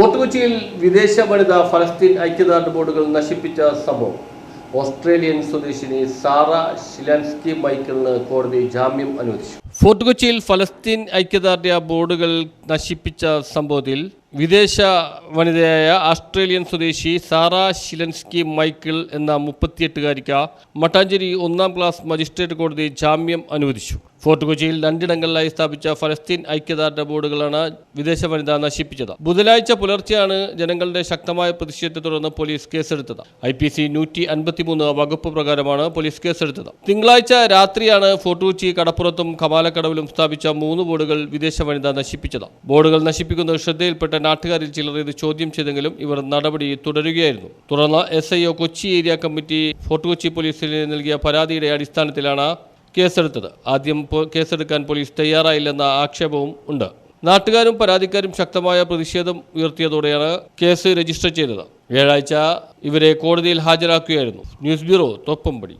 Fort കൊച്ചിയിൽ വിദേശ വനിത ഫലസ്തീൻ ഐക്യദാർഢ്യ ബോർഡുകൾ നശിപ്പിച്ച സംഭവം. ഓസ്ട്രേലിയൻ സ്വദേശിനി സാറ ഷിലൻസ്കി മൈക്കിളിന് കോടതി ജാമ്യം അനുവദിച്ചു. ഫോർട്ട് കൊച്ചിയിൽ ഫലസ്തീൻ ഐക്യദാർഢ്യ ബോർഡുകൾ നശിപ്പിച്ച സംഭവത്തിൽ വിദേശ വനിതയായ ഓസ്ട്രേലിയൻ സ്വദേശി സാറ ഷിലൻസ്കി മൈക്കിൾ എന്ന മുപ്പത്തിയെട്ടുകാരിക്ക് മട്ടാഞ്ചേരി ഒന്നാം ക്ലാസ് മജിസ്ട്രേറ്റ് കോടതി ജാമ്യം അനുവദിച്ചു. ഫോർട്ട് കൊച്ചിയിൽ രണ്ടിടങ്ങളിലായി സ്ഥാപിച്ച ഫലസ്തീൻ ഐക്യദാർഢ്യ ബോർഡുകളാണ് വിദേശ വനിത നശിപ്പിച്ചത്. ബുധനാഴ്ച പുലർച്ചെയാണ് ജനങ്ങളുടെ ശക്തമായ പ്രതിഷേധത്തെ തുടർന്ന് പോലീസ് കേസെടുത്തത്. ഐ പി സി നൂറ്റി അൻപത്തിമൂന്ന് വകുപ്പ് പ്രകാരമാണ് പോലീസ് കേസെടുത്തത്. തിങ്കളാഴ്ച രാത്രിയാണ് ഫോർട്ട് കൊച്ചി കടപ്പുറത്തും കമാലക്കടവിലും സ്ഥാപിച്ച മൂന്ന് ബോർഡുകൾ വിദേശ വനിത നശിപ്പിച്ചത്. ബോർഡുകൾ നശിപ്പിക്കുന്നത് ശ്രദ്ധയിൽപ്പെട്ട നാട്ടുകാരിൽ ചിലർ ഇത് ചോദ്യം ചെയ്തെങ്കിലും ഇവർ നടപടി തുടരുകയായിരുന്നു. തുടർന്ന് S I Kochi area committee fort Kochi പോലീസിന് നൽകിയ പരാതിയുടെ അടിസ്ഥാനത്തിലാണ് കേസെടുത്തത്. ആദ്യം കേസെടുക്കാൻ പോലീസ് തയ്യാറായില്ലെന്ന ആക്ഷേപവും ഉണ്ട്. നാട്ടുകാരും പരാതിക്കാരും ശക്തമായ പ്രതിഷേധം ഉയർത്തിയതോടെയാണ് കേസ് രജിസ്റ്റർ ചെയ്തത്. വ്യാഴാഴ്ച ഇവരെ കോടതിയിൽ ഹാജരാക്കുകയായിരുന്നു. News bureau Thoppumpady.